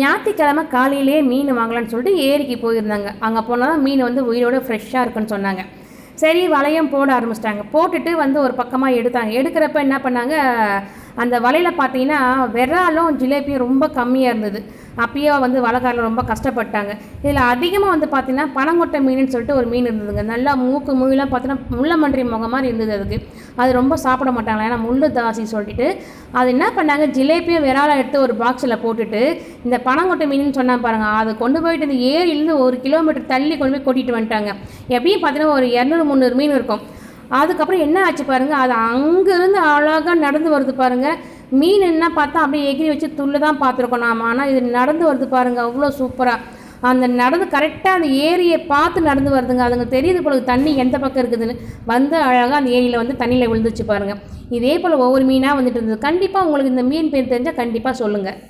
ஞாயிற்றுக்கிழமை காலையிலேயே மீன் வாங்கலான்னு சொல்லிட்டு ஏரிக்கு போயிருந்தாங்க. அங்கே போனால் தான் மீன் வந்து உயிரோட ஃப்ரெஷ்ஷாக இருக்குன்னு சொன்னாங்க. சரி வளையம் போட ஆரம்பிச்சிட்டாங்க. போட்டுட்டு வந்து ஒரு பக்கமாக எடுத்தாங்க. எடுக்கிறப்ப என்ன பண்ணாங்க? அந்த வலையில் பார்த்தீங்கன்னா விராலும் ஜிலேபியும் ரொம்ப கம்மியாக இருந்தது. அப்பயே வந்து வலைக்காரில் ரொம்ப கஷ்டப்பட்டாங்க. இதில் அதிகமாக வந்து பார்த்தீங்கன்னா பனங்கொட்டை மீனுன்னு சொல்லிட்டு ஒரு மீன் இருந்ததுங்க. நல்லா மூக்கு முயெல்லாம் பார்த்தீங்கன்னா முள்ளமன்றி முகம் மாதிரி இருந்தது அதுக்கு. அது ரொம்ப சாப்பிட மாட்டாங்களா? ஏன்னா முள்ளு தாசி சொல்லிட்டு. அது என்ன பண்ணாங்க? ஜிலேபியும் விராலை எடுத்து ஒரு பாக்ஸில் போட்டுட்டு இந்த பனங்கொட்டை மீன் சொன்னால் பாருங்கள் அதை கொண்டு போயிட்டு இந்த ஏரியிலேருந்து ஒரு கிலோமீட்டர் தள்ளி கொண்டு போய் கொட்டிட்டு வந்துட்டாங்க. எப்படியும் பார்த்தீங்கன்னா ஒரு இரநூறு முந்நூறு மீன் இருக்கும். அதுக்கப்புறம் என்ன ஆச்சு பாருங்க? அது அங்கேருந்து அழகாக நடந்து வருது பாருங்க. மீன் என்ன பார்த்தா அப்படியே எகிரி வச்சு துள்ளு தான் பார்த்துருக்கோம் நாம். ஆனால் இது நடந்து வருது பாருங்க அவ்வளோ சூப்பராக அந்த நடந்து கரெக்டாக அந்த ஏரியை பார்த்து நடந்து வருதுங்க. அதுங்க தெரியுது போல தண்ணி எந்த பக்கம் இருக்குதுன்னு. வந்து அழகாக அந்த ஏரியில் வந்து தண்ணியில் விழுந்துச்சு பாருங்க. இதே போல் ஒவ்வொரு மீனாக வந்துட்டு இருந்தது. கண்டிப்பாக உங்களுக்கு இந்த மீன் பேர் தெரிஞ்சால் கண்டிப்பாக சொல்லுங்கள்